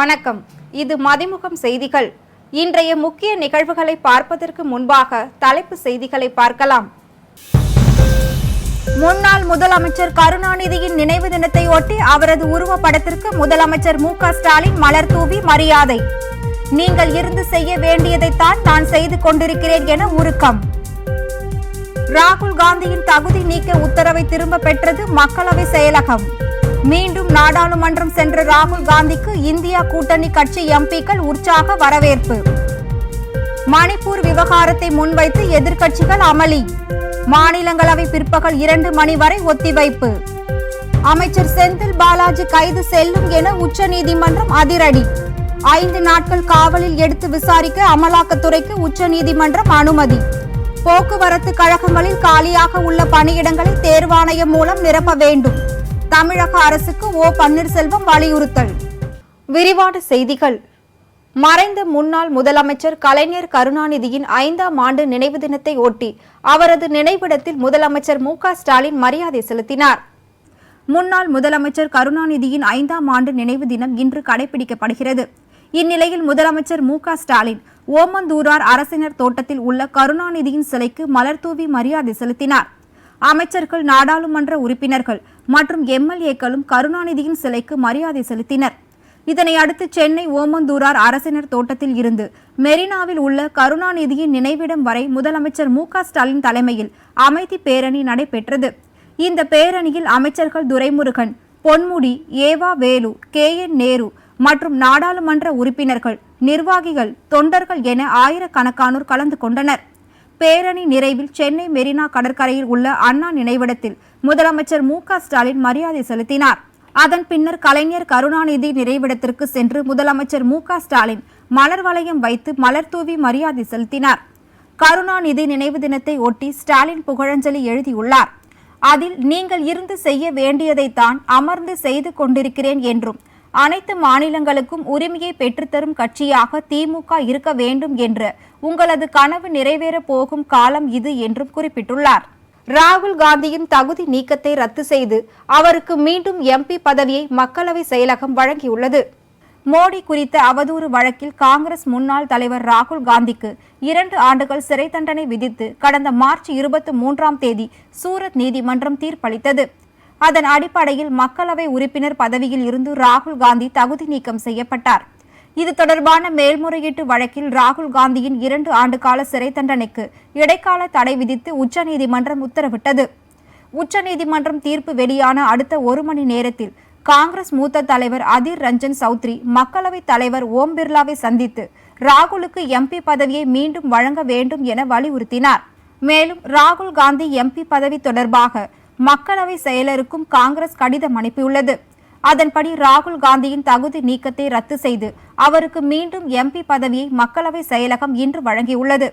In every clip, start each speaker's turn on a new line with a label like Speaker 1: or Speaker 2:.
Speaker 1: வணக்கம். இது மதிமுகம் செய்திகள். இன்றைய முக்கிய நிகழ்வுகளை பார்ப்பதற்கு முன்பாக தலைப்பு செய்திகளை பார்க்கலாம். முன்னாள் முதலமைச்சர் கருணாநிதியின் நினைவு தினத்தை ஒட்டி அவரது உருவப்படத்திற்கு முதலமைச்சர் மு க ஸ்டாலின் மலர் தூவி மரியாதை. நீங்கள் இருந்து செய்ய வேண்டியதைத்தான் நான் செய்து கொண்டிருக்கிறேன் என உருக்கம். ராகுல் காந்தியின் தகுதி நீக்க உத்தரவை திரும்ப பெற்றது மக்களவை செயலகம். மீண்டும் நாடாளுமன்றம் சென்ற ராகுல் காந்திக்கு இந்தியா கூட்டணி கட்சி எம்பிக்கள் உற்சாக வரவேற்பு. மணிப்பூர் விவகாரத்தை முன்வைத்து எதிர்க்கட்சிகள் அமளி. மாநிலங்களவை பிற்பகல் இரண்டு மணி வரை ஒத்திவைப்பு. அமைச்சர் செந்தில் பாலாஜி கைது செல்லும் என உச்சநீதிமன்றம் அதிரடி. ஐந்து நாட்கள் காவலில் எடுத்து விசாரிக்க அமலாக்கத்துறைக்கு உச்சநீதிமன்றம் அனுமதி. போக்குவரத்து கழகங்களில் காலியாக உள்ள பணியிடங்களை தேர்வாணையம் மூலம் நிரப்ப வேண்டும். தமிழக அரசுக்கு ஓ பன்னீர்செல்வம் வலியுறுத்தல். விரிவான செய்திகள். மறைந்த முன்னாள் முதலமைச்சர் கலைஞர் கருணாநிதியின் ஐந்தாம் ஆண்டு நினைவு தினத்தை ஒட்டி அவரது நினைவிடத்தில் முதலமைச்சர் மு ஸ்டாலின் மரியாதை செலுத்தினார். முன்னாள் முதலமைச்சர் கருணாநிதியின் ஐந்தாம் ஆண்டு நினைவு தினம் இன்று கடைபிடிக்கப்படுகிறது. இந்நிலையில் முதலமைச்சர் மு ஸ்டாலின் ஓமந்தூரார் அரசினர் தோட்டத்தில் உள்ள கருணாநிதியின் சிலைக்கு மலர்தூவி மரியாதை செலுத்தினார். அமைச்சர்கள் நாடாளுமன்ற உறுப்பினர்கள் மற்றும் எம்எல்ஏக்களும் கருணாநிதியின் சிலைக்கு மரியாதை செலுத்தினர். இதனை அடுத்து சென்னை ஓமந்தூரார் அரசினர் தோட்டத்தில் இருந்து மெரினாவில் உள்ள கருணாநிதியின் நினைவிடம் வரை முதலமைச்சர் மு ஸ்டாலின் தலைமையில் அமைதி பேரணி நடைபெற்றது. இந்த பேரணியில் அமைச்சர்கள் துரைமுருகன் பொன்முடி ஏவா வேலு கே என் நேரு மற்றும் நாடாளுமன்ற உறுப்பினர்கள் நிர்வாகிகள் தொண்டர்கள் என ஆயிரக்கணக்கானோர் கலந்து கொண்டனர். பேரணி நிறைவில் சென்னை மெரினா கடற்கரையில் உள்ள அண்ணா நினைவிடத்தில் முதலமைச்சர் மு ஸ்டாலின் மரியாதை செலுத்தினார். அதன் பின்னர் கலைஞர் கருணாநிதி நிறைவிடத்திற்கு சென்று முதலமைச்சர் மு ஸ்டாலின் மலர் வளையம் வைத்து மலர் தூவி மரியாதை செலுத்தினார். கருணாநிதி நினைவு தினத்தை ஒட்டி ஸ்டாலின் புகழஞ்சலி எழுதியுள்ளார். அதில் நீங்கள் இருந்து செய்ய வேண்டியதைத்தான் அமர்ந்து செய்து கொண்டிருக்கிறேன் என்றும் அனைத்து மாநிலங்களுக்கும் உரிமையை பெற்றுத்தரும் கட்சியாக திமுக இருக்க வேண்டும் என்ற உங்களது கனவு நிறைவேறப் போகும் காலம் இது என்றும் குறிப்பிட்டுள்ளார். ராகுல் காந்தியின் தகுதி நீக்கத்தை ரத்து செய்து அவருக்கு மீண்டும் எம்பி பதவியை மக்களவை செயலகம் வழங்கியுள்ளது. மோடி குறித்த அவதூறு வழக்கில் காங்கிரஸ் முன்னாள் தலைவர் ராகுல் காந்திக்கு இரண்டு ஆண்டுகள் சிறை தண்டனை விதித்து கடந்த மார்ச் இருபத்தி மூன்றாம் தேதி சூரத் நீதிமன்றம் தீர்ப்பளித்தது. அதன் அடிப்படையில் மக்களவை உறுப்பினர் பதவியில் இருந்து ராகுல் காந்தி தகுதி நீக்கம் செய்யப்பட்டார். இது தொடர்பான மேல்முறையீட்டு வழக்கில் ராகுல் காந்தியின் இரண்டு ஆண்டுகால சிறை தண்டனைக்கு இடைக்கால தடை விதித்து உச்சநீதிமன்றம் உத்தரவிட்டது. உச்சநீதிமன்றம் தீர்ப்பு வெளியான அடுத்த ஒரு மணி நேரத்தில் காங்கிரஸ் மூத்த தலைவர் அதிர் ரஞ்சன் சௌத்ரி மக்களவைத் தலைவர் ஓம் பிர்லாவை சந்தித்து ராகுலுக்கு எம்பி பதவியை மீண்டும் வழங்க வேண்டும் என வலியுறுத்தினார். மேலும் ராகுல் காந்தி எம்பி பதவி தொடர்பாக மக்களவை செயலருக்கும் காங்கிரஸ் கடிதம் அனுப்பியுள்ளது. அதன்படி ராகுல் காந்தியின் தகுதி நீக்கத்தை ரத்து செய்து அவருக்கு மீண்டும் எம்பி பதவியை மக்களவை செயலகம் இன்று வழங்கியுள்ளது.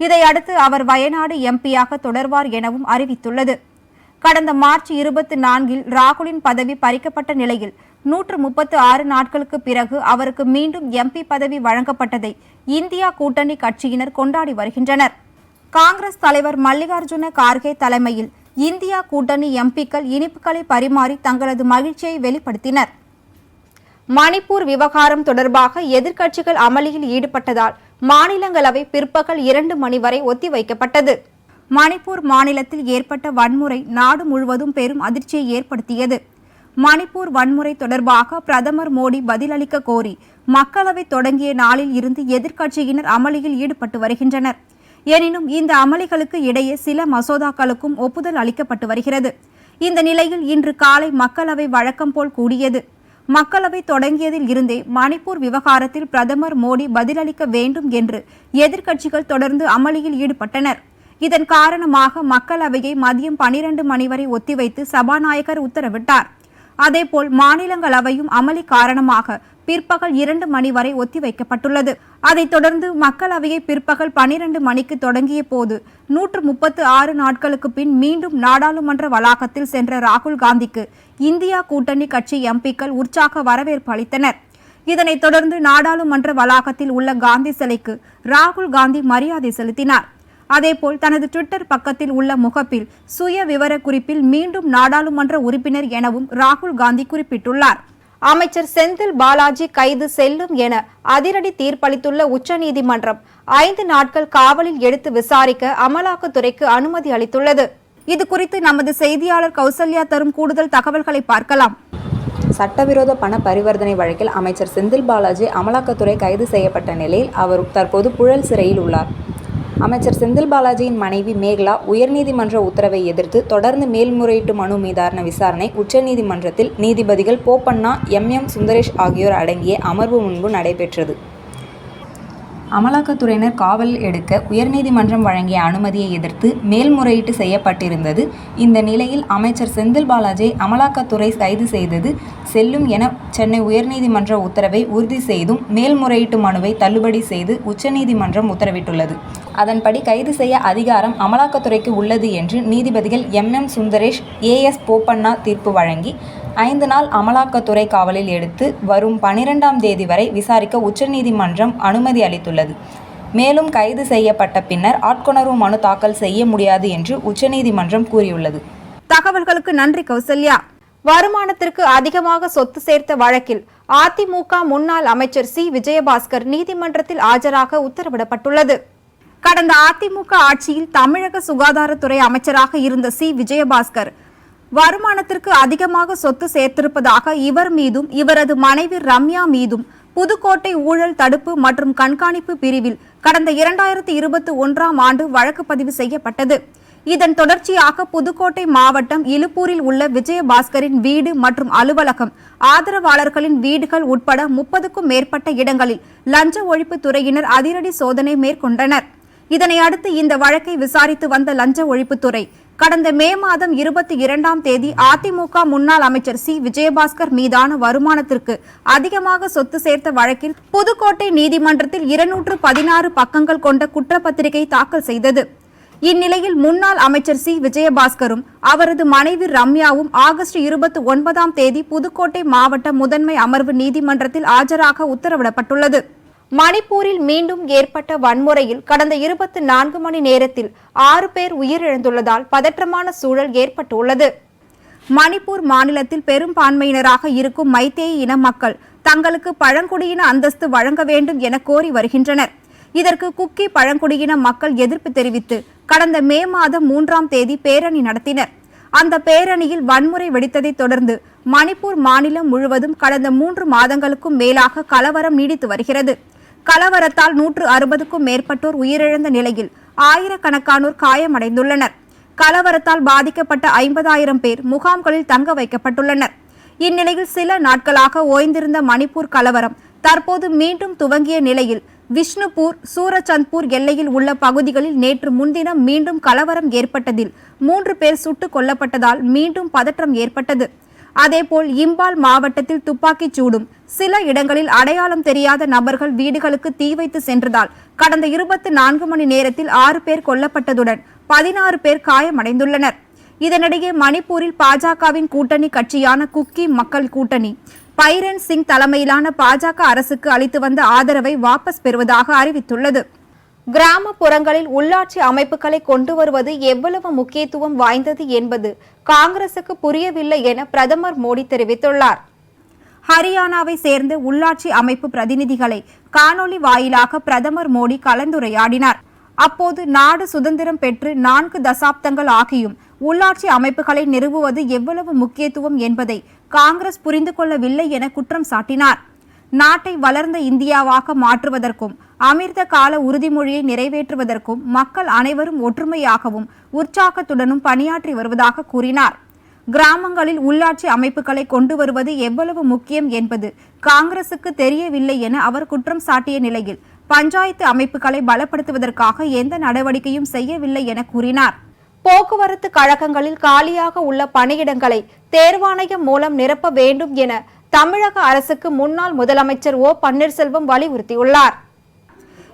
Speaker 1: இதையடுத்து அவர் வயநாடு எம்பியாக தொடர்வார் எனவும் அறிவித்துள்ளது. கடந்த மார்ச் இருபத்தி நான்கில் ராகுலின் பதவி பறிக்கப்பட்ட நிலையில் நூற்று முப்பத்து ஆறு நாட்களுக்கு பிறகு அவருக்கு மீண்டும் எம்பி பதவி வழங்கப்பட்டதை இந்தியா கூட்டணி கட்சியினர் கொண்டாடி வருகின்றனர். காங்கிரஸ் தலைவர் மல்லிகார்ஜுன கார்கே தலைமையில் இந்தியா கூட்டணி எம்பிக்கள் இனிப்புகளை பரிமாறி தங்களது மகிழ்ச்சியை வெளிப்படுத்தினர். மணிப்பூர் விவகாரம் தொடர்பாக எதிர்க்கட்சிகள் அமளியில் ஈடுபட்டதால் மாநிலங்களவை பிற்பகல் இரண்டு மணி வரை ஒத்திவைக்கப்பட்டது. மணிப்பூர் மாநிலத்தில் ஏற்பட்ட வன்முறை நாடு முழுவதும் பெரும் அதிர்ச்சியை ஏற்படுத்தியது. மணிப்பூர் வன்முறை தொடர்பாக பிரதமர் மோடி பதிலளிக்க கோரி மக்களவை தொடங்கிய நாளில் இருந்து எதிர்க்கட்சியினர் அமளியில் ஈடுபட்டு வருகின்றனர். எனினும் இந்த அமளிகளுக்கு இடையே சில மசோதாக்களுக்கும் ஒப்புதல் அளிக்கப்பட்டு வருகிறது. இந்த நிலையில் இன்று காலை மக்களவை வழக்கம் போல் கூடியது. மக்களவை தொடங்கியதில் இருந்தே மணிப்பூர் விவகாரத்தில் பிரதமர் மோடி பதிலளிக்க வேண்டும் என்று எதிர்க்கட்சிகள் தொடர்ந்து அமளியில் ஈடுபட்டனர். இதன் காரணமாக மக்களவையை மதியம் பனிரெண்டு மணி வரை ஒத்திவைத்து சபாநாயகர் உத்தரவிட்டார். அதேபோல் மாநிலங்களவையும் அமளி காரணமாக பிற்பகல் இரண்டு மணி வரை ஒத்திவைக்கப்பட்டுள்ளது அதைத் தொடர்ந்து மக்களவையை பிற்பகல் பனிரெண்டு மணிக்கு தொடங்கிய போது நூற்று முப்பத்து ஆறு நாட்களுக்கு பின் மீண்டும் நாடாளுமன்ற வளாகத்தில் சென்ற ராகுல் காந்திக்கு இந்தியா கூட்டணி கட்சி எம்பிக்கள் உற்சாக வரவேற்பு அளித்தனர். இதனைத் தொடர்ந்து நாடாளுமன்ற வளாகத்தில் உள்ள காந்தி சிலைக்கு ராகுல் காந்தி மரியாதை செலுத்தினார். அதேபோல் தனது ட்விட்டர் பக்கத்தில் உள்ள முகப்பில் சுய விவர குறிப்பில் மீண்டும் நாடாளுமன்ற உறுப்பினர் எனவும் ராகுல் காந்தி குறிப்பிட்டுள்ளார். அமைச்சர் செந்தில் பாலாஜி கைது செல்லும் என அதிரடி தீர்ப்பளித்துள்ள உச்சநீதிமன்றம் ஐந்து நாட்கள் காவலில் எடுத்து விசாரிக்க அமலாக்கத்துறைக்கு அனுமதி அளித்துள்ளது. இது குறித்து நமது செய்தியாளர் கௌசல்யா தரும் கூடுதல் தகவல்களை பார்க்கலாம்.
Speaker 2: சட்டவிரோத பண பரிவர்த்தனை வழக்கில் அமைச்சர் செந்தில் பாலாஜி அமலாக்கத்துறை கைது செய்யப்பட்ட நிலையில் அவர் தற்போது புழல் சிறையில் உள்ளார். அமைச்சர் செந்தில் பாலாஜியின் மனைவி மேகலா உயர்நீதிமன்ற உத்தரவை எதிர்த்து தொடர்ந்து மேல்முறையீட்டு மனு மீதான விசாரணை உச்சநீதிமன்றத்தில் நீதிபதிகள் போப்பண்ணா எம் எம் சுந்தரேஷ் ஆகியோர் அடங்கிய அமர்வு முன்பு நடைபெற்றது. அமலாக்கத்துறையினர் காவல் எடுக்க உயர்நீதிமன்றம் வழங்கிய அனுமதியை எதிர்த்து மேல்முறையீட்டு செய்யப்பட்டிருந்தது. இந்த நிலையில் அமைச்சர் செந்தில் பாலாஜி அமலாக்கத்துறை கைது செய்தது செல்லும் என சென்னை உயர்நீதிமன்ற உத்தரவை உறுதி செய்தும் மேல்முறையீட்டு மனுவை தள்ளுபடி செய்து உச்சநீதிமன்றம் உத்தரவிட்டுள்ளது. அதன்படி கைது செய்ய அதிகாரம் அமலாக்கத்துறைக்கு உள்ளது என்று நீதிபதிகள் M. M. Sundresh A. S. Bopanna தீர்ப்பு வழங்கி ஐந்து நாள் அமலாக்கத்துறை காவலில் எடுத்து வரும் பனிரெண்டாம் தேதி வரை விசாரிக்க உச்சநீதிமன்றம் அனுமதி அளித்துள்ளது. உள்ளது. மேலும் கைது செய்யப்பட்ட பின்னர் ஆட்கொணர்வு மனு தாக்கல் செய்ய முடியாது என்று உச்சநீதிமன்றம் கூறியுள்ளது.
Speaker 1: தகவல்களுக்கு நன்றி கௌசல்யா. வருமானத்திற்கு அதிகமாக சொத்து சேர்த்த வழக்கில் அதிமுக முன்னாள் அமைச்சர் சி. விஜயபாஸ்கர் நீதிமன்றத்தில் ஆஜராக உத்தரவிடப்பட்டுள்ளது. கடந்த அதிமுக ஆட்சியில் தமிழக சுகாதாரத்துறை அமைச்சராக இருந்த சி. விஜயபாஸ்கர் வருமானத்திற்கு அதிகமாக சொத்து சேர்த்திருப்பதாக இவர் மீதும் இவரது மனைவி ரம்யா மீதும் புதுக்கோட்டை ஊழல் தடுப்பு மற்றும் கண்காணிப்பு பிரிவில் கடந்த இரண்டாயிரத்தி இருபத்தி ஒன்றாம் ஆண்டு வழக்கு பதிவு செய்யப்பட்டது. இதன் தொடர்ச்சியாக புதுக்கோட்டை மாவட்டம் இலுப்பூரில் உள்ள விஜயபாஸ்கரின் வீடு மற்றும் அலுவலகம் ஆதரவாளர்களின் வீடுகள் உட்பட முப்பதுக்கும் மேற்பட்ட இடங்களில் லஞ்ச ஒழிப்பு துறையினர் அதிரடி சோதனை மேற்கொண்டனர். இதனை அடுத்து இந்த வழக்கை விசாரித்து வந்த லஞ்ச ஒழிப்புத்துறை கடந்த மே மாதம் இருபத்தி இரண்டாம் தேதி அதிமுக முன்னாள் அமைச்சர் சி. விஜயபாஸ்கர் மீதான வருமானத்திற்கு அதிகமாக சொத்து சேர்த்த வழக்கில் புதுக்கோட்டை நீதிமன்றத்தில் இருநூற்று பதினாறு பக்கங்கள் கொண்ட குற்றப்பத்திரிகை தாக்கல் செய்தது. இந்நிலையில் முன்னாள் அமைச்சர் சி. விஜயபாஸ்கரும் அவரது மனைவி ரம்யாவும் ஆகஸ்ட் இருபத்தி ஒன்பதாம் தேதி புதுக்கோட்டை மாவட்ட முதன்மை அமர்வு நீதிமன்றத்தில் ஆஜராக உத்தரவிடப்பட்டுள்ளது. மணிப்பூரில் மீண்டும் ஏற்பட்ட வன்முறையில் கடந்த இருபத்தி நான்கு மணி நேரத்தில் ஆறு பேர் உயிரிழந்துள்ளதால் பதற்றமான சூழல் ஏற்பட்டுள்ளது. மணிப்பூர் மாநிலத்தில் பெரும்பான்மையினராக இருக்கும் மைத்தேயி இன மக்கள் தங்களுக்கு பழங்குடியின அந்தஸ்து வழங்க வேண்டும் என கோரி வருகின்றனர். இதற்கு குக்கி பழங்குடியின மக்கள் எதிர்ப்பு தெரிவித்து கடந்த மே மாதம் மூன்றாம் தேதி பேரணி நடத்தினர். அந்த பேரணியில் வன்முறை வெடித்ததைத் தொடர்ந்து மணிப்பூர் மாநிலம் முழுவதும் கடந்த மூன்று மாதங்களுக்கும் மேலாக கலவரம் நீடித்து வருகிறது. கலவரத்தால் நூற்று அறுபதுக்கும் மேற்பட்டோர் உயிரிழந்த நிலையில் ஆயிரக்கணக்கானோர் காயமடைந்துள்ளனர். கலவரத்தால் பாதிக்கப்பட்ட ஐம்பதாயிரம் பேர் முகாம்களில் தங்க வைக்கப்பட்டுள்ளனர். இந்நிலையில் சில நாட்களாக ஓய்ந்திருந்த மணிப்பூர் கலவரம் தற்போது மீண்டும் துவங்கிய நிலையில் விஷ்ணுபூர் சூரச்சந்த்பூர் எல்லையில் உள்ள பகுதிகளில் நேற்று முன்தினம் மீண்டும் கலவரம் ஏற்பட்டதில் மூன்று பேர் சுட்டுக் கொல்லப்பட்டதால் மீண்டும் பதற்றம் ஏற்பட்டது. அதேபோல் இம்பால் மாவட்டத்தில் துப்பாக்கிச் சூடும். சில இடங்களில் அடையாளம் தெரியாத நபர்கள் வீடுகளுக்கு தீ வைத்து சென்றதால் கடந்த இருபத்தி நான்கு மணி நேரத்தில் ஆறு பேர் கொல்லப்பட்டதுடன் பதினாறு பேர் காயமடைந்துள்ளனர். இதனிடையே மணிப்பூரில் பாஜகவின் கூட்டணி கட்சியான குக்கி மக்கள் கூட்டணி பைரன் சிங் தலைமையிலான பாஜக அரசுக்கு அளித்து வந்த ஆதரவை வாபஸ் பெறுவதாக அறிவித்துள்ளது. கிராமப்புறங்களில் உள்ளாட்சி அமைப்புகளை கொண்டு வருவது எவ்வளவு முக்கியத்துவம் வாய்ந்தது என்பது காங்கிரசுக்கு புரியவில்லை என பிரதமர் மோடி தெரிவித்துள்ளார். ஹரியானாவை சேர்ந்த உள்ளாட்சி அமைப்பு பிரதிநிதிகளை காணொலி வாயிலாக பிரதமர் மோடி கலந்துரையாடினார். அப்போது நாடு சுதந்திரம் பெற்று நான்கு தசாப்தங்கள் ஆகியும் உள்ளாட்சி அமைப்புகளை நிறுவுவது எவ்வளவு முக்கியத்துவம் என்பதை காங்கிரஸ் புரிந்து கொள்ளவில்லை என குற்றம் சாட்டினார். நாட்டை வளர்ந்த இந்தியாவாக மாற்றுவதற்கும் அமிர்த கால உறுதிமொழியை நிறைவேற்றுவதற்கும் மக்கள் அனைவரும் ஒற்றுமையாகவும் உற்சாகத்துடனும் பணியாற்றி வருவதாக கூறினார். கிராமங்களில் உள்ளாட்சி அமைப்புகளை கொண்டு வருவது எவ்வளவு முக்கியம் என்பது காங்கிரசுக்கு தெரியவில்லை என அவர் குற்றம் சாட்டிய நிலையில் பஞ்சாயத்து அமைப்புகளை பலப்படுத்துவதற்காக எந்த நடவடிக்கையும் செய்யவில்லை என கூறினார். போக்குவரத்து கழகங்களில் காலியாக உள்ள பணியிடங்களை தேர்வாணையம் மூலம் நிரப்ப வேண்டும் என தமிழக அரசுக்கு முன்னாள் முதலமைச்சர் ஓ பன்னீர்செல்வம் வலியுறுத்தியுள்ளார்.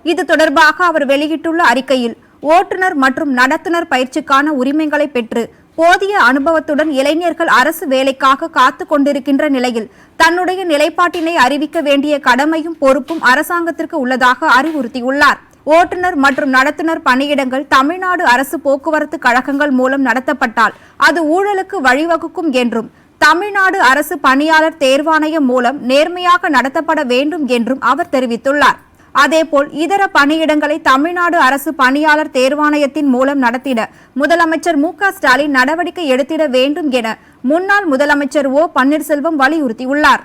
Speaker 1: இது தொடர்பாக அவர் வெளியிட்டுள்ள அறிக்கையில் ஓட்டுநர் மற்றும் நடத்துனர் பயிற்சிக்கான உரிமைகளை பெற்று போதிய அனுபவத்துடன் இளைஞர்கள் அரசு வேலைக்காக காத்து கொண்டிருக்கின்ற நிலையில் தன்னுடைய நிலைப்பாட்டினை அறிவிக்க வேண்டிய கடமையும் பொறுப்பும் அரசாங்கத்திற்கு உள்ளதாக அறிவுறுத்தியுள்ளார். ஓட்டுநர் மற்றும் நடத்துனர் பணியிடங்கள் தமிழ்நாடு அரசு போக்குவரத்து கழகங்கள் மூலம் நடத்தப்பட்டால் அது ஊழலுக்கு வழிவகுக்கும் என்றும் தமிழ்நாடு அரசு பணியாளர் தேர்வாணையம் மூலம் நேர்மையாக நடத்தப்பட வேண்டும் என்றும் அவர் தெரிவித்துள்ளார். அதேபோல் இதர பணியிடங்களை தமிழ்நாடு அரசு பணியாளர் தேர்வாணையத்தின் மூலம் நடத்திட முதலமைச்சர் மு க ஸ்டாலின் நடவடிக்கை எடுத்திட வேண்டும் என முன்னாள் முதலமைச்சர் ஓ பன்னீர்செல்வம் வலியுறுத்தியுள்ளார்.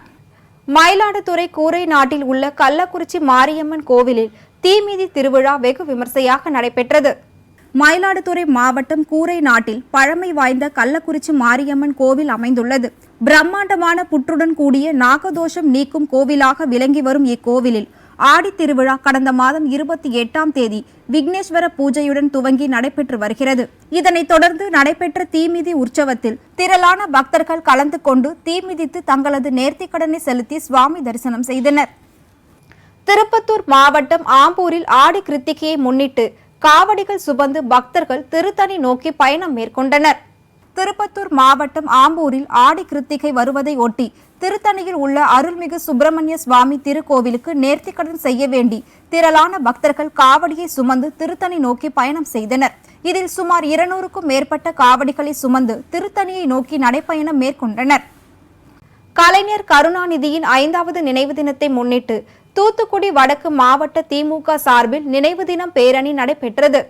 Speaker 1: மயிலாடுதுறை கூரை நாட்டில் உள்ள கள்ளக்குறிச்சி மாரியம்மன் கோவிலில் தீமிதி திருவிழா வெகு விமர்சையாக நடைபெற்றது. மயிலாடுதுறை மாவட்டம் கூரை நாட்டில் பழமை வாய்ந்த கள்ளக்குறிச்சி மாரியம்மன் கோவில் அமைந்துள்ளது. பிரம்மாண்டமான புற்றுடன் கூடிய நாகதோஷம் நீக்கும் கோவிலாக விளங்கி வரும் இக்கோவிலில் ஆடித்திருவிழா கடந்த மாதம் இருபத்தி எட்டாம் தேதி விக்னேஸ்வர பூஜையுடன் துவங்கி நடைபெற்று வருகிறது. இதனைத் தொடர்ந்து நடைபெற்ற தீமிதி உற்சவத்தில் திரளான பக்தர்கள் கலந்து கொண்டு தீமிதித்து தங்களது நேர்த்திக்கடனை செலுத்தி சுவாமி தரிசனம் செய்தனர். திருப்பத்தூர் மாவட்டம் ஆம்பூரில் ஆடி கிருத்திகையை முன்னிட்டு காவடிகள் சுபந்து பக்தர்கள் திருத்தணி நோக்கி பயணம் மேற்கொண்டனர். திருப்பத்தூர் மாவட்டம் ஆம்பூரில் ஆடி கிருத்திகை வருவதை ஒட்டி திருத்தணியில் உள்ள அருள்மிகு சுப்பிரமணிய சுவாமி திருக்கோவிலுக்கு நேர்த்திக்கடன் செய்ய வேண்டி திரளான பக்தர்கள் காவடியை சுமந்து திருத்தணி நோக்கி பயணம் செய்தனர். இதில் சுமார் இருநூறுக்கும் மேற்பட்ட காவடிகளை சுமந்து திருத்தணியை நோக்கி நடைப்பயணம் மேற்கொண்டனர். கலைஞர் கருணாநிதியின் ஐந்தாவது நினைவு தினத்தை முன்னிட்டு தூத்துக்குடி வடக்கு மாவட்ட திமுக சார்பில் நினைவு தினம் பேரணி நடைபெற்றது.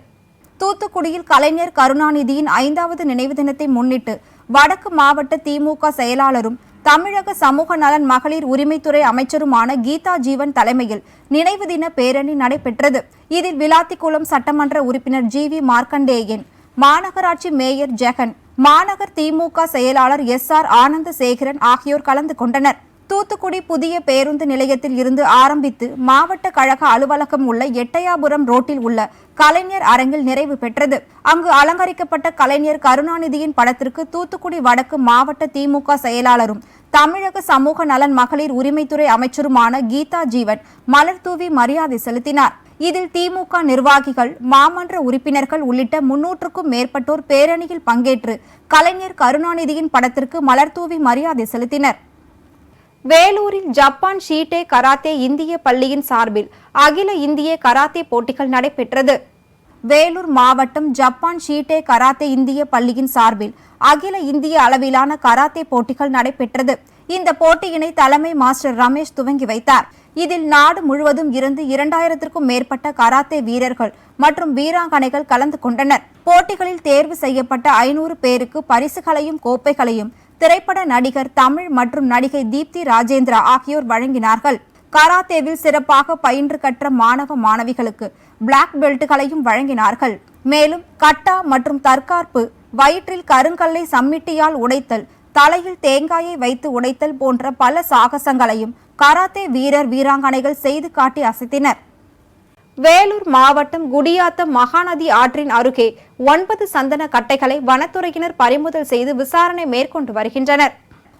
Speaker 1: தூத்துக்குடியில் கலைஞர் கருணாநிதியின் ஐந்தாவது நினைவு தினத்தை முன்னிட்டு வடக்கு மாவட்ட திமுக செயலாளரும் தமிழக சமூக நலன் மகளிர் உரிமைத்துறை அமைச்சருமான கீதா ஜீவன் தலைமையில் நினைவு தின பேரணி நடைபெற்றது. இதில் விளாத்திக்குளம் சட்டமன்ற உறுப்பினர் ஜி வி மார்க்கண்டேயன் மாநகராட்சி மேயர் ஜெகன் மாநகர் திமுக செயலாளர் எஸ் ஆர் ஆனந்தசேகரன் ஆகியோர் கலந்து கொண்டனர். தூத்துக்குடி புதிய பேருந்து நிலையத்தில் இருந்து ஆரம்பித்து மாவட்ட கழக அலுவலகம் உள்ள எட்டயாபுரம் ரோட்டில் உள்ள கலைஞர் அரங்கில் நிறைவு பெற்றது. அங்கு அலங்கரிக்கப்பட்ட கலைஞர் கருணாநிதியின் படத்திற்கு தூத்துக்குடி வடக்கு மாவட்ட திமுக செயலாளரும் தமிழக சமூக நலன் மகளிர் உரிமைத்துறை அமைச்சருமான கீதா ஜீவன் மலர் தூவி மரியாதை செலுத்தினார். இதில் திமுக நிர்வாகிகள் மாமன்ற உறுப்பினர்கள் உள்ளிட்ட முன்னூற்றுக்கும் மேற்பட்டோர் பேரணியில் பங்கேற்று கலைஞர் கருணாநிதியின் படத்திற்கு மலர் தூவி மரியாதை செலுத்தினர். வேலூரில் ஜப்பான் ஷீட்டே கராத்தே இந்திய பள்ளியின் சார்பில் அகில இந்திய கராத்தே போட்டிகள் நடைபெற்றது. வேலூர் மாவட்டம் ஜப்பான் ஷீட்டே கராத்தே இந்திய பள்ளியின் சார்பில் அகில இந்திய அளவிலான கராத்தே போட்டிகள் நடைபெற்றது. இந்த போட்டியினை தலைமை மாஸ்டர் ரமேஷ் துவங்கி வைத்தார். இதில் நாடு முழுவதும் இருந்து இரண்டாயிரத்திற்கும் மேற்பட்ட கராத்தே வீரர்கள் மற்றும் வீராங்கனைகள் கலந்து கொண்டனர். போட்டிகளில் தேர்வு செய்யப்பட்ட ஐநூறு பேருக்கு பரிசுகளையும் கோப்பைகளையும் திரைப்பட நடிகர் தமிழ் மற்றும் நடிகை தீப்தி ராஜேந்திரா ஆகியோர் வழங்கினார்கள். கராத்தேவில் சிறப்பாக பயின்று கற்ற மாணவ மாணவிகளுக்கு பிளாக் பெல்ட்டுகளையும் வழங்கினார்கள். மேலும் கட்டா மற்றும் தற்காப்பு வயிற்றில் கருங்கல்லை சம்மிட்டியால் உடைத்தல் தலையில் தேங்காயை வைத்து உடைத்தல் போன்ற பல சாகசங்களையும் கராத்தே வீரர் வீராங்கனைகள் செய்து காட்டி அசைத்தினர். வேலூர் மாவட்டம் குடியாத்தம் மகாநதி ஆற்றின் அருகே ஒன்பது சந்தன கட்டைகளை வனத்துறையினர் பறிமுதல் செய்து விசாரணை மேற்கொண்டு வருகின்றனர்.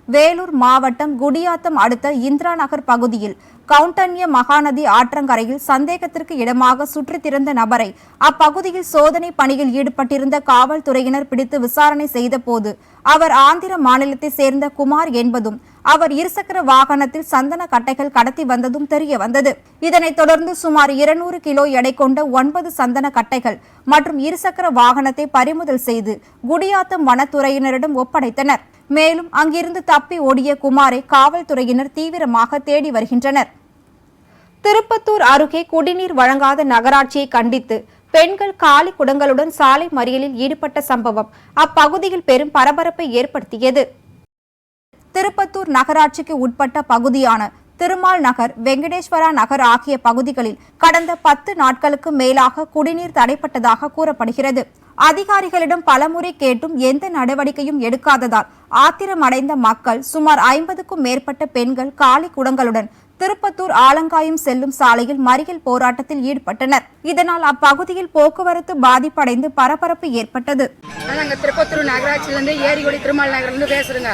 Speaker 1: வேலூர் மாவட்டம் குடியாத்தம் அடுத்த இந்திரா நகர் பகுதியில் கவுண்டன்ய மகாநதி ஆற்றங்கரையில் சந்தேகத்திற்கு இடமாக சுற்றித் திறந்த நபரை அப்பகுதியில் சோதனை பணியில் ஈடுபட்டிருந்த காவல்துறையினர் பிடித்து விசாரணை செய்தபோது அவர் ஆந்திர மாநிலத்தை சேர்ந்த குமார் என்பதும் அவர் இருசக்கர வாகனத்தில் சந்தன கட்டைகள் கடத்தி வந்ததும் தெரிய வந்தது. இதனைத் தொடர்ந்து சுமார் இருநூறு கிலோ எடை கொண்ட ஒன்பது சந்தன கட்டைகள் மற்றும் இருசக்கர வாகனத்தை பறிமுதல் செய்து குடியாத்தம் வனத்துறையினரிடம் ஒப்படைத்தனர். மேலும் அங்கிருந்து தப்பி ஓடிய குமாரை காவல்துறையினர் தீவிரமாக தேடி வருகின்றனர். திருப்பத்தூர் அருகே குடிநீர் வழங்காத நகராட்சியை கண்டித்து பெண்கள் காலி குடங்களுடன் சாலை மறியலில் ஈடுபட்ட சம்பவம் அப்பகுதியில் பெரும் பரபரப்பை ஏற்படுத்தியது. திருப்பத்தூர் நகராட்சிக்கு உட்பட்ட பகுதியான திருமால் நகர் வெங்கடேஸ்வரா நகர் ஆகிய பகுதிகளில் கடந்த பத்து நாட்களுக்கு மேலாக குடிநீர் தடைப்பட்டதாக கூறப்படுகிறது. அதிகாரிகளிடம் பலமுறை கேட்டும் எந்த நடவடிக்கையும் எடுக்காததால் ஆத்திரமடைந்த மக்கள் சுமார் ஐம்பதுக்கும் மேற்பட்ட பெண்கள் காலி குடங்களுடன் திருப்பத்தூர் ஆலங்காயம் செல்லும் சாலையில் மறியல் போராட்டத்தில் ஈடுபட்டனர். இதனால் அப்பகுதியில் போக்குவரத்து பாதிப்படைந்து பரபரப்பு ஏற்பட்டது.
Speaker 3: நாங்கள் திருப்பத்தூர் நகராட்சியிலேருந்து ஏரிகுடி திருமல் நகர்லேருந்து பேசுகிறோங்க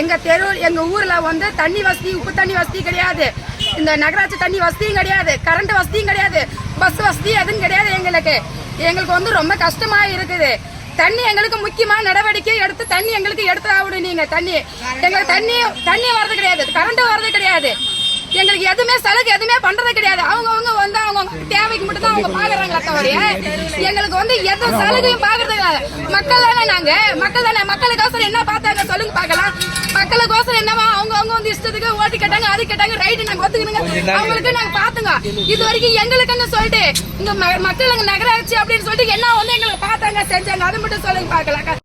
Speaker 3: எங்கள் தெரு எங்கள் ஊரில் வந்து தண்ணி வசதி உப்பு தண்ணி வசதி கிடையாது. இந்த நகராட்சி தண்ணி வசதியும் கிடையாது. கரண்ட் வசதியும் கிடையாது. பஸ் வசதி எதுவும் கிடையாது எங்களுக்கு. எங்களுக்கு வந்து ரொம்ப கஷ்டமாக இருக்குது. தண்ணி எங்களுக்கு முக்கியமான நடவடிக்கை எடுத்து தண்ணி எங்களுக்கு எடுத்து ஆகணும் நீங்க. தண்ணி எங்களுக்கு தண்ணி தண்ணி வர்றது கிடையாது. கரண்ட் வர்றது கிடையாது. எங்களுக்கு எதுவுமே சலுகை எதுவுமே பண்றது கிடையாது. அவங்கவங்க வந்து அவங்க தேவைக்கு மட்டும் தான் அவங்க பாக்குறாங்களே தவிர எங்களுக்கு வந்து எந்த சலுகையும் பாக்குறது கிடையாது. மக்கள் தானே நாங்க. மக்கள் தானே. மக்களுக்கோசரம் என்ன பார்த்தாங்க சொல்லுங்க பார்க்கலாம். மக்களுக்கோசரம் என்னவா? அவங்க அவங்க வந்து இஷ்டத்துக்கு ஓட்டு கேட்டாங்க அது கேட்டாங்க ரைட்டு நாங்க ஒத்துக்கணுங்க அவங்களுக்கு நாங்க பாத்துங்க இது வரைக்கும் எங்களுக்குன்னு சொல்லிட்டு இந்த ம- நகராட்சி அப்படின்னு சொல்லிட்டு என்ன வந்து எங்களுக்கு பார்த்தாங்க செஞ்சாங்க அது மட்டும் சொல்லுங்க பார்க்கலாம்.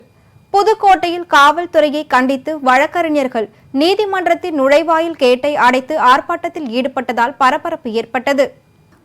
Speaker 1: புதுக்கோட்டையில் காவல்துறையை கண்டித்து வழக்கறிஞர்கள் நீதிமன்றத்தின் நுழைவாயில் கேட்டை அடைத்து ஆர்ப்பாட்டத்தில் ஈடுபட்டதால் பரபரப்பு ஏற்பட்டது.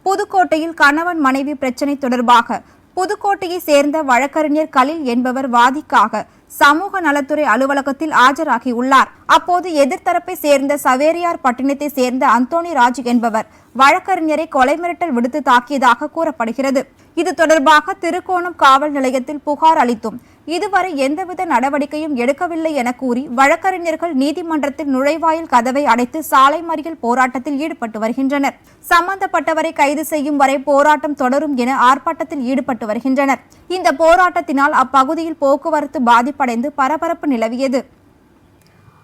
Speaker 1: புதுக்கோட்டையில் கணவன் மனைவி பிரச்சினை தொடர்பாக புதுக்கோட்டையை சேர்ந்த வழக்கறிஞர் கலில் என்பவர் வாதிக்காக சமூக நலத்துறை அலுவலகத்தில் ஆஜராகியுள்ளார். அப்போது எதிர்த்தரப்பை சேர்ந்த சவேரியார் பட்டினத்தை சேர்ந்த அந்தோணி ராஜ் என்பவர் வழக்கறிஞரை கொலை மிரட்டல் விடுத்து தாக்கியதாக கூறப்படுகிறது. இது தொடர்பாக திருக்கோணம் காவல் நிலையத்தில் புகார் அளித்தும் இதுவரை எந்தவித நடவடிக்கையும் எடுக்கவில்லை என கூறி வழக்கறிஞர்கள் நீதிமன்றத்தில் நுழைவாயில் கதவை அடைத்து சாலை மறியல் போராட்டத்தில் ஈடுபட்டு வருகின்றனர். சம்பந்தப்பட்டவரை கைது செய்யும் வரை போராட்டம் தொடரும் என ஆர்ப்பாட்டத்தில் ஈடுபட்டு வருகின்றனர். இந்த போராட்டத்தினால் அப்பகுதியில் போக்குவரத்து பாதிப்படைந்து பரபரப்பு நிலவியது.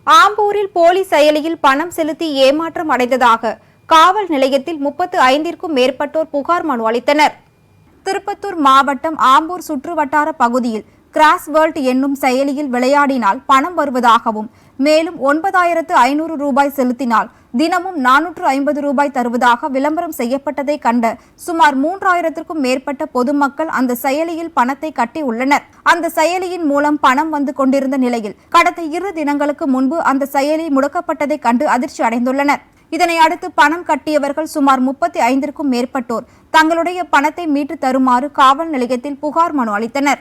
Speaker 1: ஆம்பூரில் போலி செயலியில் பணம் செலுத்தி ஏமாற்றம் அடைந்ததாக காவல் நிலையத்தில் முப்பத்து ஐந்திற்கும் மேற்பட்டோர் புகார் மனு அளித்தனர். திருப்பத்தூர் மாவட்டம் ஆம்பூர் சுற்றுவட்டார பகுதியில் கிராஸ் வேர்ல்ட் என்னும் செயலியில் விளையாடினால் பணம் வருவதாகவும் மேலும் ஒன்பதாயிரத்து ஐநூறு ரூபாய் செலுத்தினால் தினமும் நானூற்று ஐம்பது ரூபாய் தருவதாக விளம்பரம் செய்யப்பட்டதை கண்ட சுமார் மூன்றாயிரத்திற்கும் மேற்பட்ட பொதுமக்கள் அந்த செயலியில் பணத்தை கட்டி உள்ளனர் அந்த செயலியின் மூலம் பணம் வந்து கொண்டிருந்த நிலையில் கடந்த இரு தினங்களுக்கு முன்பு அந்த செயலி முடக்கப்பட்டதை கண்டு அதிர்ச்சி அடைந்துள்ளனர். இதனை அடுத்து பணம் கட்டியவர்கள் சுமார் முப்பத்தி ஐந்திற்கும் மேற்பட்டோர் தங்களுடைய பணத்தை மீட்டு தருமாறு காவல் நிலையத்தில் புகார் மனு அளித்தனர்.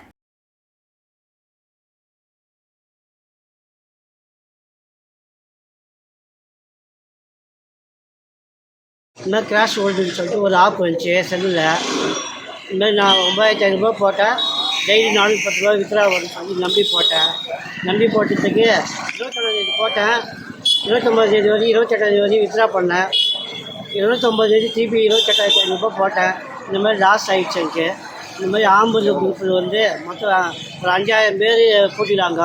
Speaker 4: இந்த கிராஷ் ஓல்டுன்னு சொல்லிட்டு ஒரு ஆப் வந்துச்சு செல்லில். இந்த நான் ஒம்பதாயிரத்தி ஐநூறுரூபா போட்டேன். டெய்லி நானூற்றி பத்து ரூபா வித்ரா வரும்னு சொல்லி நம்பி போட்டேன். நம்பி போட்டதுக்கு இருபத்தொன்னாந்தேதி போட்டேன். இருபத்தொம்பது தேதி வரையும் இருபத்தெட்டாந்தேதி வரையும் வித்ரா பண்ணேன். இருபத்தொம்பதேதி திருப்பி இருபத்தெட்டாயிரத்தி ஐநூறுரூபா போட்டேன். இந்த மாதிரி லாஸ் ஆகிடுச்சு எனக்கு. இந்த மாதிரி ஆம்பது குரூப்பில் வந்து மொத்தம் ஒரு அஞ்சாயிரம் பேர் போட்டிடுறாங்க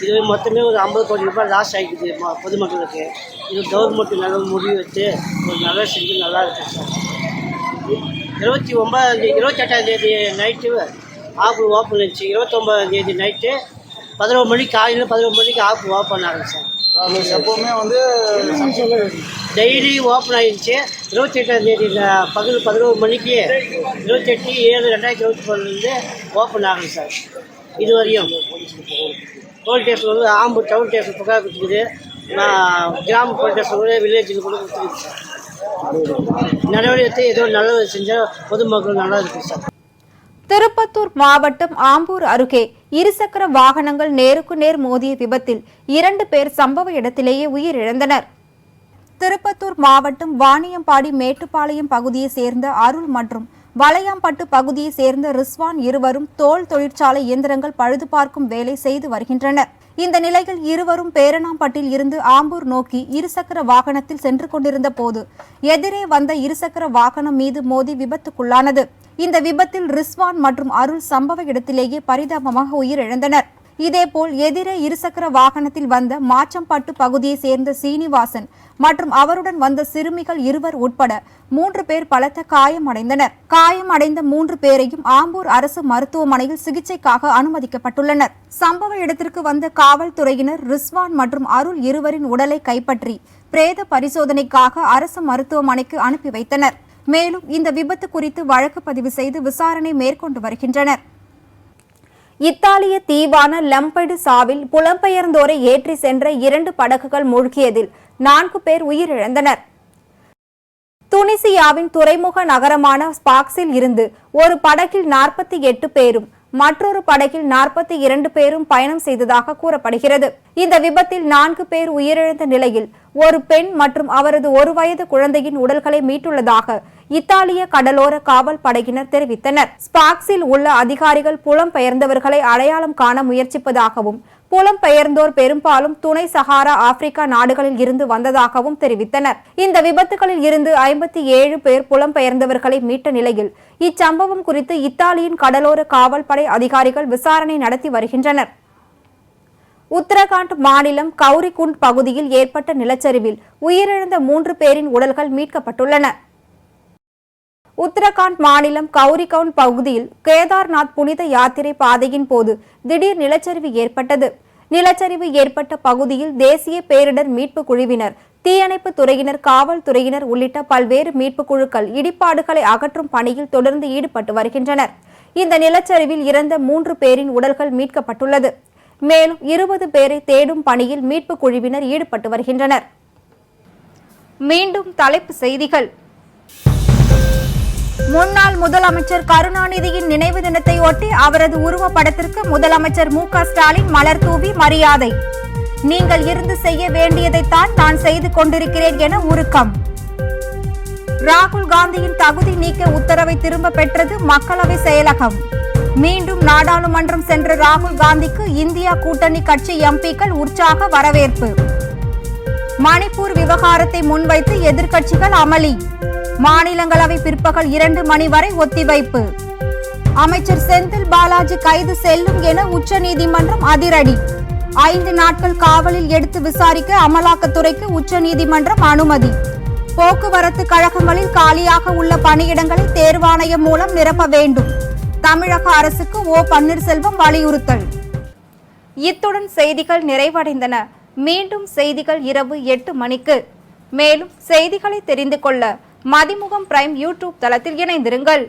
Speaker 4: இது மொத்தமே ஒரு ஐம்பது கோடி ரூபாய் லாஸ் ஆகிக்குது பொதுமக்களுக்கு. இது கவர்மெண்ட் நல்ல முடிவு வச்சு ஒரு நல்ல செஞ்சு நல்லா இருக்கு சார். இருபத்தி ஒன்பதாம் தேதி இருபத்தெட்டாம் தேதி நைட்டு ஆப் ஓப்பன் இருந்துச்சு இருபத்தொம்பதாம் தேதி நைட்டு பதினோரு மணிக்கு காலையில் பதினோரு மணிக்கு ஆப் ஓப்பன் ஆகும் சார்
Speaker 5: எப்பவுமே வந்து
Speaker 4: டெய்லி ஓப்பன் ஆகிடுச்சு இருபத்தெட்டாம் தேதி ந- பகல் பதினோரு மணிக்கு இருபத்தெட்டு ஏழு ரெண்டாயிரத்தி இருபத்தி ஒன்றுலேருந்து ஓப்பன் ஆகும் சார். இது வரையும் டோல் ஸ்டேஷன் வந்து ஆம்பு டவுன் ஸ்டேஷன் புகார் கொடுத்துக்குது நான் கிராம போலீஸ் ஸ்டேஷன் கூட வில்லேஜில் கூட கொடுத்துருக்கேன். நடவடிக்கை ஏதோ நல்லது செஞ்சால் பொதுமக்கள் நல்லா இருக்குது சார்.
Speaker 1: திருப்பத்தூர் மாவட்டம் ஆம்பூர் அருகே இருசக்கர வாகனங்கள் நேருக்கு நேர் மோதிய விபத்தில் இரண்டு பேர் சம்பவ இடத்திலேயே உயிரிழந்தனர். திருப்பத்தூர் மாவட்டம் வாணியம்பாடி மேட்டுப்பாளையம் பகுதியைச் சேர்ந்த அருள் மற்றும் வளையாம்பட்டு பகுதியைச் சேர்ந்த ரிஸ்வான் இருவரும் தோல் தொழிற்சாலை இயந்திரங்கள் பழுது பார்க்கும் வேலை செய்து வருகின்றனர். இந்த நிலையில் இருவரும் பேரணாம்பட்டில் இருந்து ஆம்பூர் நோக்கி இருசக்கர வாகனத்தில் சென்று கொண்டிருந்த போது எதிரே வந்த இருசக்கர வாகனம் மீது மோதி விபத்துக்குள்ளானது. இந்த விபத்தில் ரிஸ்வான் மற்றும் அருள் சம்பவ இடத்திலேயே பரிதாபமாக உயிரிழந்தனர். இதேபோல் எதிரே இருசக்கர வாகனத்தில் வந்த மாச்சம்பட்டு பகுதியைச் சேர்ந்த சீனிவாசன் மற்றும் அவருடன் வந்த சிறுமிகள் இருவர் உட்பட மூன்று பேர் பலத்த காயமடைந்தனர். காயமடைந்த மூன்று பேரையும் ஆம்பூர் அரசு மருத்துவமனையில் சிகிச்சைக்காக அனுமதிக்கப்பட்டுள்ளனர். சம்பவ இடத்திற்கு வந்த காவல்துறையினர் ரிஸ்வான் மற்றும் அருள் இருவரின் உடலை கைப்பற்றி பிரேத பரிசோதனைக்காக அரசு மருத்துவமனைக்கு அனுப்பி வைத்தனர். மேலும் இந்த விபத்து குறித்து வழக்கு பதிவு செய்து விசாரணை மேற்கொண்டு வருகின்றனர். இத்தாலிய தீவான லம்பெடுசாவில் புலம்பெயர்ந்தோரை ஏற்றி சென்ற இரண்டு படகுகள் மூழ்கியதில் நான்கு பேர் உயிரிழந்தனர். துனிசியாவின் துறைமுக நகரமான ஸ்பாக்ஸில் இருந்து ஒரு படகில் நாற்பத்தி எட்டு பேரும் மற்றொரு படகில் நாற்பத்தி இரண்டு பேரும் பயணம் செய்ததாக கூறப்படுகிறது. இந்த விபத்தில் நான்கு பேர் உயிரிழந்த நிலையில் ஒரு பெண் மற்றும் அவரது ஒரு வயது குழந்தையின் உடல்களை மீட்டுள்ளதாக இத்தாலிய கடலோர காவல் படையினர் தெரிவித்தனர். ஸ்பாக்ஸில் உள்ள அதிகாரிகள் புலம்பெயர்ந்தவர்களை அடையாளம் காண முயற்சிப்பதாகவும் புலம்பெயர்ந்தோர் பெரும்பாலும் துணை சஹாரா ஆப்பிரிக்கா நாடுகளில் இருந்து வந்ததாகவும் தெரிவித்தனர். இந்த விபத்துகளில் இருந்து ஐம்பத்தி ஏழு பேர் புலம்பெயர்ந்தவர்களை மீட்ட நிலையில் இச்சம்பவம் குறித்து இத்தாலியின் கடலோர காவல்படை அதிகாரிகள் விசாரணை நடத்தி வருகின்றனர். உத்தரகாண்ட் மாநிலம் கௌரிகுண்ட் பகுதியில் ஏற்பட்ட நிலச்சரிவில் உயிரிழந்த மூன்று பேரின் உடல்கள் மீட்கப்பட்டுள்ளன. உத்தரகாண்ட் மாநிலம் கௌரிகவுண்ட் பகுதியில் கேதார்நாத் புனித யாத்திரை பாதையின் போது திடீர் நிலச்சரிவு ஏற்பட்டது. நிலச்சரிவு ஏற்பட்ட பகுதியில் தேசிய பேரிடர் மீட்பு குழுவினர் தீயணைப்பு துறையினர் காவல்துறையினர் உள்ளிட்ட பல்வேறு மீட்பு குழுக்கள் இடிபாடுகளை அகற்றும் பணியில் தொடர்ந்து ஈடுபட்டு வருகின்றனர். இந்த நிலச்சரிவில் இறந்த மூன்று பேரின் உடல்கள் மீட்கப்பட்டுள்ளது. மேலும் இருபது பேரை தேடும் பணியில் மீட்பு குழுவினர் ஈடுபட்டு வருகின்றனர். மீண்டும் தலைப்புச் செய்திகள். முன்னாள் முதலமைச்சர் கருணாநிதியின் நினைவு தினத்தை ஒட்டி அவரது உருவப்படத்திற்கு முதலமைச்சர் மு க ஸ்டாலின் மலர் தூவி மரியாதை. நீங்கள் இருந்து செய்ய வேண்டியதைத்தான் நான் செய்து கொண்டிருக்கிறேன் என உருக்கம். ராகுல் காந்தியின் தகுதி நீக்க உத்தரவை திரும்ப பெற்றது மக்களவை செயலகம். மீண்டும் நாடாளுமன்றம் சென்ற ராகுல் காந்திக்கு இந்தியா கூட்டணி கட்சி எம்பிக்கள் உற்சாக வரவேற்பு. மணிப்பூர் விவகாரத்தை முன்வைத்து எதிர்க்கட்சிகள் அமளி. மாநிலங்களவை பிற்பகல் இரண்டு மணி வரை ஒத்திவைப்பு. அமைச்சர் செந்தில் பாலாஜி கைது செல்லும் என உச்சநீதிமன்றம் அதிரடி. ஐந்து நாட்கள் காவலில் எடுத்து விசாரிக்க அமலாக்கத்துறைக்கு உச்சநீதிமன்றம் அனுமதி. போக்குவரத்து கழகங்களில் காலியாக உள்ள பணியிடங்களை தேர்வாணையம் மூலம் நிரப்ப வேண்டும். தமிழக அரசுக்கு ஓ. பன்னீர்செல்வம் வலியுறுத்தல். இத்துடன் செய்திகள் நிறைவடைந்தன. மீண்டும் செய்திகள் இரவு எட்டு மணிக்கு. மேலும் செய்திகளை தெரிந்து கொள்ள மதிமுகம் பிரைம் யூடியூப் தளத்தில் இணைந்திருங்கள்.